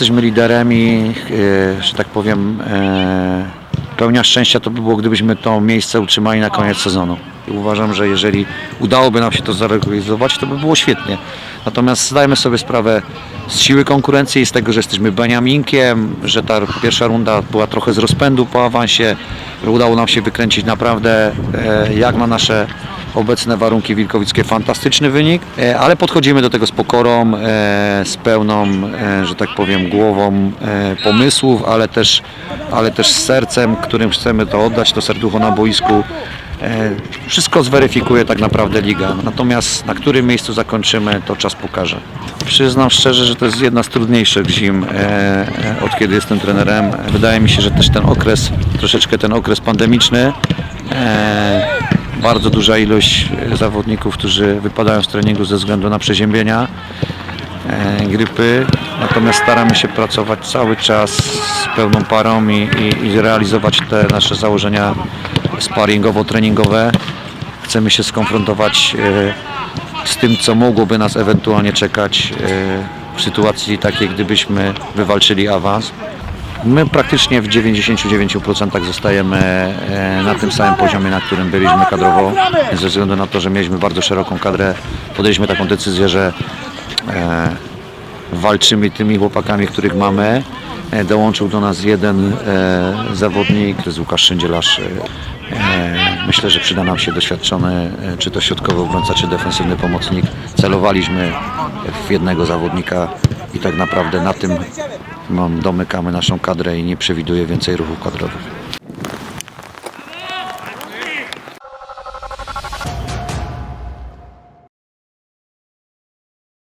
jesteśmy liderem i, e, że tak powiem, e, pełnia szczęścia to by było, gdybyśmy to miejsce utrzymali na koniec sezonu. I uważam, że jeżeli udałoby nam się to zarealizować, to by było świetnie. Natomiast zdajemy sobie sprawę z siły konkurencji i z tego, że jesteśmy Beniaminkiem, że ta pierwsza runda była trochę z rozpędu po awansie, że udało nam się wykręcić naprawdę e, jak na nasze obecne warunki wilkowickie fantastyczny wynik, e, ale podchodzimy do tego z pokorą, e, z pełną, e, że tak powiem, głową pomysłów, ale też, ale też z sercem, którym chcemy to oddać, to serducho na boisku. Wszystko zweryfikuje tak naprawdę liga. Natomiast na którym miejscu zakończymy, to czas pokaże. Przyznam szczerze, że to jest jedna z trudniejszych zim, od kiedy jestem trenerem. Wydaje mi się, że też ten okres, troszeczkę ten okres pandemiczny, bardzo duża ilość e, zawodników, którzy wypadają z treningu ze względu na przeziębienia, e, grypy. Natomiast staramy się pracować cały czas z pełną parą i, i, i realizować te nasze założenia sparingowo-treningowe. Chcemy się skonfrontować e, z tym, co mogłoby nas ewentualnie czekać w sytuacji takiej, gdybyśmy wywalczyli awans. My praktycznie w 99% zostajemy e, na tym samym poziomie, na którym byliśmy kadrowo, ze względu na to, że mieliśmy bardzo szeroką kadrę. Podjęliśmy taką decyzję, że e, walczymy tymi chłopakami, których mamy. E, Dołączył do nas jeden zawodnik, to jest Łukasz Szyndzielarz. Myślę, że przyda nam się doświadczony, czy to środkowy obrońca, czy defensywny pomocnik. Celowaliśmy w jednego zawodnika i tak naprawdę na tym mam, domykamy naszą kadrę i nie przewiduję więcej ruchów kadrowych.